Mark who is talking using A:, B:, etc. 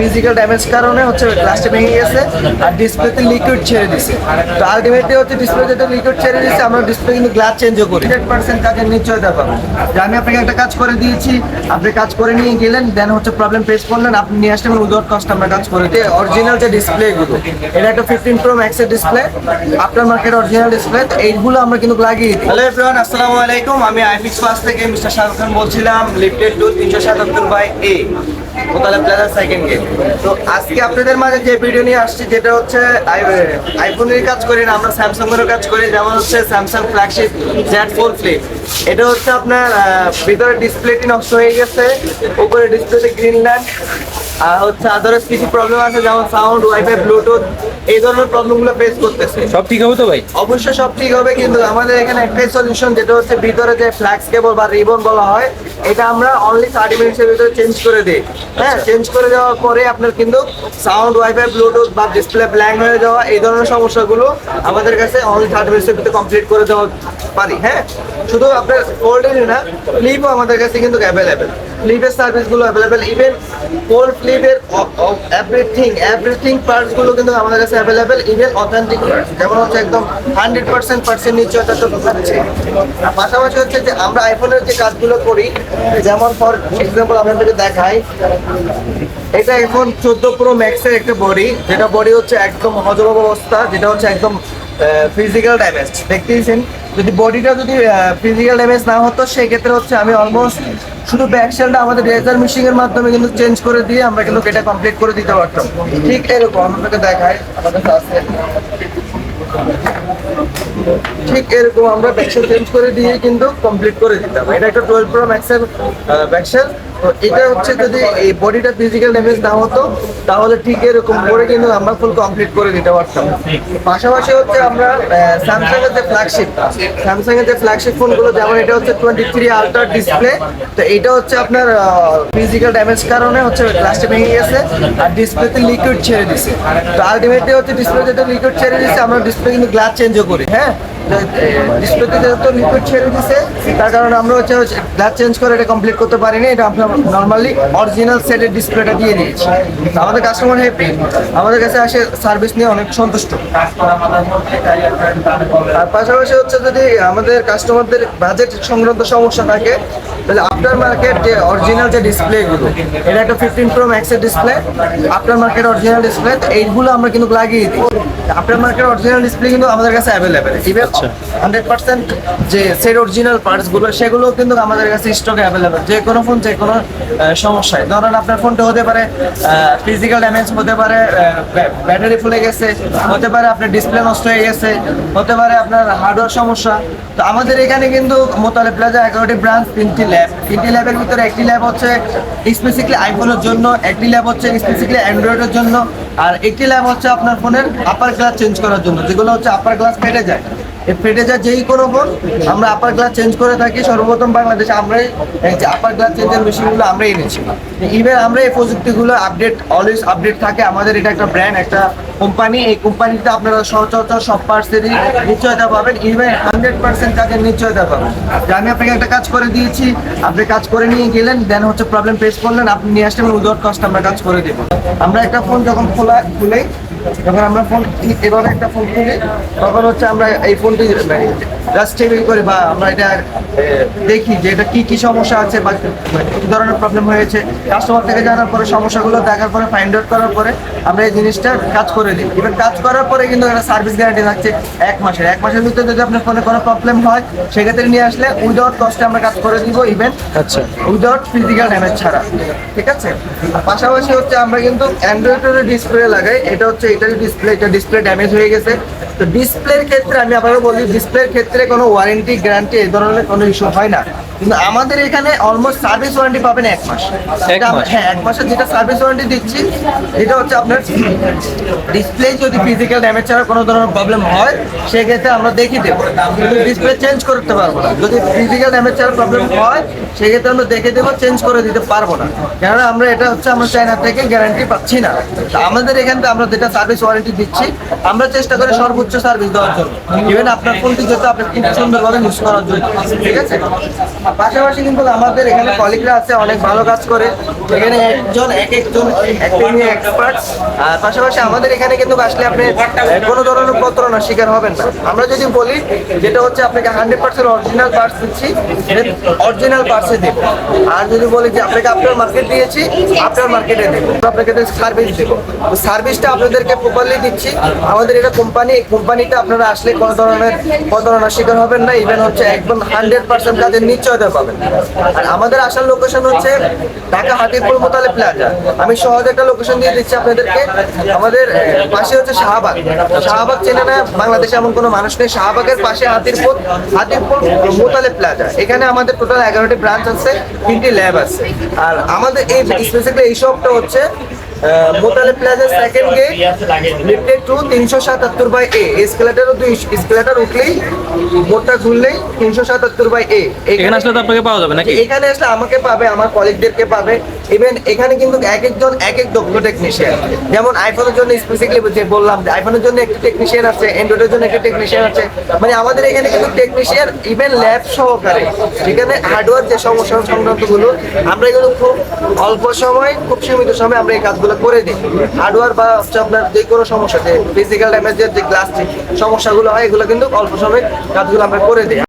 A: Physical damage কারণে হচ্ছে গ্লাসটা ভেঙে গেছে আর ডিসপ্লেতে লিকুইড ছেড়ে দিছে। তো আলটিমেটলি হচ্ছে ডিসপ্লে যেটা লিকুইড ছেড়ে দিছে, আমরা ডিসপ্লে কিন্তু গ্লাস চেঞ্জও করি। হান্ড্রেড পার্সেন্ট কাজের নিশ্চয়তা পাবেন যে আমি আপনাকে একটা কাজ করে দিয়েছি, আপনি কাজ করে নিয়ে গেলেন দেন হচ্ছে প্রবলেম ফেস করলেন, আপনি নিয়ে আসলেন উইদাউট কস্ট আমরা কাজ করে দিই। অরিজিনাল যে ডিসপ্লেগুলো এটা একটা ফিফটিন প্রো ম্যাক্সের ডিসপ্লে আপনার মার্কেট অরিজিনাল ডিসপ্লে এইগুলো আমরা কিন্তু লাগিয়ে দিই। হ্যালো এভরিওয়ান আসসালামু আলাইকুম। আমি আইফিক্স পাস থেকে মিস্টার শাহরুখ খান বলছিলাম লিফটেড টু তিনশো সাতাত্তর by A Motaleb plaza second gate তো আজকে আপনাদের মাঝে যে ভিডিও নিয়ে আসছি যেটা হচ্ছে আইফোনের কাজ করি না আমরা স্যামসাং এরও কাজ করি যেমন হচ্ছে Samsung flagship Z four flip এটা হচ্ছে আপনার ভিতরে ডিসপ্লেটি নষ্ট হয়ে গেছে উপরে ডিসপ্লেতে গ্রিন ল্যান্ড আর হচ্ছে আদার্স কিছু প্রবলেম আছে যেমন সাউন্ড ওয়াইফাই ব্লুটুথ এই ধরনের প্রবলেমগুলো ফেস করতেছে।
B: সব ঠিক হবে তো ভাই?
A: অবশ্যই সব ঠিক হবে কিন্তু আমাদের এখানে একটাই সলিউশন যেটা হচ্ছে ভিতরে যে ফ্ল্যাক্স কেবল বা রিবন বলা হয় এটা আমরা অনলি থার্টি মিনিটসের ভিতরে চেঞ্জ করে দিই। হ্যাঁ চেঞ্জ করে দেওয়ার পরে আপনার কিন্তু সাউন্ড ওয়াইফাই ব্লুটুথ বা ডিসপ্লে ব্ল্যাঙ্ক হয়ে যাওয়া এই ধরনের সমস্যাগুলো আমাদের কাছে অনলি থার্টি মিনিটসের ভিতরে কমপ্লিট করে দেওয়া পারি। হ্যাঁ শুধু আপনার ওল্ডেরই না ফ্লিপও আমাদের কাছে কিন্তু অ্যাভেলেবেল ফ্লিপের সার্ভিসগুলো অ্যাভেলেবেল ইভেন ফোর ফ্লিপের এভরিথিং এভরিথিং পার্টসগুলো কিন্তু আমাদের কাছে অ্যাভেলেবেল ইভেন অথেন্টিক যেমন হচ্ছে একদম হান্ড্রেড পার্সেন্ট পার্সেন্ট নিশ্চয়তা তো থাকছে পাশাপাশি হচ্ছে যে আমরা আইফোনের যে কাজগুলো করি, যেমন ফর এক্সাম্পল আপনাদেরকে দেখাই, এটা এখন চোদ্দ প্রো ম্যাক্সের একটা বডি যেটা বডি হচ্ছে একদম হজরব অবস্থা, যেটা হচ্ছে একদম ফিজিক্যাল ড্যামেজ দেখতেইছেন? যদি বডিটা যদি ফিজিক্যাল ড্যামেজ না হতো, সেক্ষেত্রে হচ্ছে আমি অলমোস্ট শুধু ব্যাক সেলটা আমাদের রেজার মেশিং এর মাধ্যমে কিন্তু চেঞ্জ করে দিয়ে আমরা কিন্তু এটা কমপ্লিট করে দিতে পারতাম। ঠিক এরকম আপনাকে দেখাই, আমাদের ঠিক এরকম আমরা ব্যাকসেল চেঞ্জ করে দিয়ে কিন্তু কমপ্লিট করে দিতাম। এটা একটা টুয়েলভ প্রো ম্যাক্সের ব্যাকসেল এটা হচ্ছে যদি এই বডিটা ফিজিক্যাল ড্যামেজ না হতো, তাহলে ঠিক এরকম করে কিন্তু আমরা ফুল কমপ্লিট করে দিতে পারতাম। পাশাপাশি হচ্ছে আমরা স্যামসাং এর যে ফ্ল্যাগশিপ স্যামসাং এর যে ফ্ল্যাগশিপ ফোনগুলো যেমন এটা হচ্ছে টোয়েন্টি থ্রি আলট্রা ডিসপ্লে তো এটা হচ্ছে আপনার ফিজিক্যাল ড্যামেজ কারণে হচ্ছে গ্লাসটা ভেঙে গেছে, আর ডিসপ্লেতে লিকুইড ছেড়ে দিছে। তো আলটিমেটলি হচ্ছে ডিসপ্লে যেটা লিকুইড ছেড়ে দিছে, আমরা ডিসপ্লে কিন্তু গ্লাস চেঞ্জও করি হ্যাঁ? ডিসপ্লেতে যেহেতু লিকুইড ছেড়ে দিছে, তার কারণে আমরা হচ্ছে গ্লাস চেঞ্জ করে এটা কমপ্লিট করতে পারিনি, এটা আমরা নর্মালি অরিজিনাল সেটের ডিসপ্লেটা দিয়ে দিয়েছি। আমাদের কাস্টমার হ্যাপি আমাদের কাছে আসে সার্ভিস নিয়ে অনেক সন্তুষ্ট। আর পাশাপাশি হচ্ছে যদি আমাদের কাস্টমারদের বাজেট সংক্রান্ত সমস্যা থাকে তাহলে আফটার মার্কেট যে অরিজিনাল যে ডিসপ্লেগুলো এটা একটা ফিফটিন প্রো ম্যাক্সের display after market original display এইগুলো আমরা কিন্তু লাগিয়ে দিই। আফটার মার্কেট অরিজিনাল ডিসপ্লে কিন্তু আমাদের কাছে অ্যাভেলেবেল ইভেন হান্ড্রেড পার্সেন্ট যে সেট অরিজিনাল পার্টসগুলো সেগুলো কিন্তু আমাদের কাছে স্টকে অ্যাভেলেবেল যে কোনো ফোন যে কোনো সমস্যায়। ধরেন আপনার ফোনটা হতে পারে ফিজিক্যাল ড্যামেজ হতে পারে ব্যাটারি ফুলে গেছে হতে পারে আপনার ডিসপ্লে নষ্ট হয়ে গেছে হতে পারে আপনার হার্ডওয়্যার সমস্যা। তো আমাদের এখানে কিন্তু মোতালে প্লাজা এগারোটি ব্রাঞ্চ তিনটি ল্যাব তিনটি ল্যাবের ভিতরে একটি ল্যাব হচ্ছে স্পেসিফিকলি আইফোনের জন্য, একটি ল্যাব হচ্ছে স্পেসিফিকলি অ্যান্ড্রয়েডের জন্য, আর একটি ল্যাব হচ্ছে আপনার ফোনের আপার গ্লাস চেঞ্জ করার জন্য, যেগুলো হচ্ছে আপার গ্লাস ফেটে যায়। ফেটে যায় যেই কোনো ফোন আমরা আপার গ্লাস চেঞ্জ করে থাকি, সর্বপ্রথম বাংলাদেশে আমরাই যে আপার গ্লাস চেঞ্জের মেশিনগুলো আমরাই এনেছি। ইভেন আমরা এই প্রযুক্তিগুলো আপডেট অলওয়েজ আপডেট থাকে, আমাদের এটা একটা ব্র্যান্ড একটা কোম্পানি এই কোম্পানিতে আপনারা সচরাচর সব পার্টসেরই নিশ্চয়তা পাবেন ইভেন হান্ড্রেড পার্সেন্ট কাজের নিশ্চয়তা পাবেন। যে আমি আপনাকে একটা কাজ করে দিয়েছি, আপনি কাজ করে নিয়ে গেলেন দেন হচ্ছে প্রবলেম ফেস করলেন, আপনি নিয়ে আসলেন উইদাউট কস্ট আমরা কাজ করে দেবো। আমরা একটা ফোন যখন খোলা খুলেই যখন আমরা ফোন এভাবে একটা ফোন খুলি তখন হচ্ছে আমরা এই ফোনটি চেকিং করি বা আমরা এটা দেখি যে এটা কি কি সমস্যা আছে বা কি ধরনের প্রবলেম হয়েছে। কাস্টমার থেকে জানার পরে সমস্যাগুলো দেখার পরে ফাইন্ড আউট করার পরে আমরা এই জিনিসটা কাজ করে দিই। এবার কাজ করার পরে কিন্তু একটা সার্ভিস গ্যারান্টি থাকছে এক মাসের। এক মাসের ভিতরে যদি আপনার ফোনে কোনো প্রবলেম হয় সেক্ষেত্রে নিয়ে আসলে উইদাউট কস্টে আমরা কাজ করে দিব ইভেন
B: আচ্ছা।
A: উইদাউট ফিজিক্যাল ড্যামেজ ছাড়া। ঠিক আছে? পাশাপাশি হচ্ছে আমরা কিন্তু অ্যান্ড্রয়েডের ডিসপ্লে লাগাই। এটা হচ্ছে এটার ডিসপ্লে এটা ডিসপ্লে ড্যামেজ হয়ে গেছে। তো ডিসপ্লের ক্ষেত্রে আমি আবারও বলি ডিসপ্লের ক্ষেত্রে কোনো ওয়ারেন্টি গ্যারান্টি এই ধরনের কোনো ইস্যু হয় না। কিন্তু আমাদের এখানে অলমোস্ট সার্ভিস ওয়ারেন্টি পাবেন এক মাস। হ্যাঁ এক মাসের যেটা সার্ভিস ওয়ারেন্টি দিচ্ছি এটা হচ্ছে আপনার ডিসপ্লে যদি ফিজিক্যাল ড্যামেজ ছাড়া কোনো ধরনের প্রবলেম হয় সেক্ষেত্রে আমরা দেখিয়ে দেবো। কিন্তু ডিসপ্লে চেঞ্জ করতে পারব না। যদি ফিজিক্যাল ড্যামেজ ছাড়া প্রবলেম হয় সেক্ষেত্রে আমরা দেখে দেবো চেঞ্জ করে দিতে পারব না। কেননা আমরা এটা হচ্ছে আমরা চায়না থেকে গ্যারান্টি পাচ্ছি না। আমাদের এখান থেকে আমরা যেটা সার্ভিস ওয়ারেন্টি দিচ্ছি আমরা চেষ্টা করি সর্বোচ্চ সার্ভিস দেওয়ার জন্য। ইভেন আপনার ফোনটি যেহেতু আপনি খুব সুন্দরভাবে ইউজ করার জন্য। ঠিক আছে? পাশাপাশি কিন্তু আমাদের এখানে কলিগরা আছে, অনেক ভালো কাজ করে। এখানে একজন, এক একজন এক্সপার্ট আর পাশাপাশি আমাদের এখানে কিন্তু আসলে আপনি কোনো ধরনের প্রতারণার শিকার হবেন না। আমরা যদি বলি, যেটা হচ্ছে আপনাকে হান্ড্রেড পার্সেন্ট অরিজিনাল পার্টস দিচ্ছি অরিজিনাল পার্টসে দেবো। আর যদি বলি যে আপনাকে আপনার মার্কেট দিয়েছি, আপনার মার্কেটে দেবো। আপনাকে সার্ভিস দেবো। সার্ভিসটা আপনাদেরকে প্রপারলি দিচ্ছি। আমাদের এটা কোম্পানি কোম্পানিটা আপনারা আসলে কোনো ধরনের প্রতারণার শিকার হবেন না। ইভেন হচ্ছে একদম হান্ড্রেড পার্সেন্ট কাজের নিশ্চয়তা পাবেন। আর আমাদের আসার লোকেশন হচ্ছে ঢাকা হাতিপুর মোতালে প্লাজা আমি সহজ একটা লোকেশন দিয়ে দিচ্ছি আপনাদেরকে। আমাদের পাশে হচ্ছে শাহবাগ। শাহবাগ চেনে না, বাংলাদেশে এমন কোনো মানুষ নেই। শাহবাগের পাশে হাতিরপুর হাতিরপুর মোতালে প্লাজা এখানে আমাদের টোটাল এগারোটি ব্রাঞ্চ আছে, তিনটি ল্যাব আছে। আর আমাদের এই স্পেসিফিকলি এই শপটা হচ্ছে Motaleb plaza second gate lifted two তিনশো সাতাত্তর বাই এ স্কেলেটারও দুই এসকেলেটার উঠলেই বোর্ডটা ঘুরলেই তিনশো সাতাত্তর বাই এ
B: এখানে আসলে আপনাকে পাওয়া যাবে নাকি?
A: এখানে আসলে আমাকে পাবে আমার কলিগদেরকে পাবে। ইভেন এখানে কিন্তু এক একজন, এক এক দক্ষ টেকনিশিয়ান যেমন আইফোনের জন্য স্পেসিফিকলি যে বললাম যে আইফোনের জন্য একটা টেকনিশিয়ান আছে অ্যান্ড্রয়েডের জন্য একটা টেকনিশিয়ান আছে। মানে আমাদের এখানে কিন্তু টেকনিশিয়ান ইভেন ল্যাব সহকারে। যেখানে হার্ডওয়্যার যে সমস্যা সংক্রান্তগুলো আমরা এগুলো খুব অল্প সময়, খুব সীমিত সময় আমরা এই কাজগুলো করে দিই। হার্ডওয়্যার বা হচ্ছে আপনার যে কোনো সমস্যা, যে ফিজিক্যাল ড্যামেজের যে গ্লাস সমস্যাগুলো হয়, এগুলো কিন্তু অল্প সময় কাজগুলো আমরা করে দিই।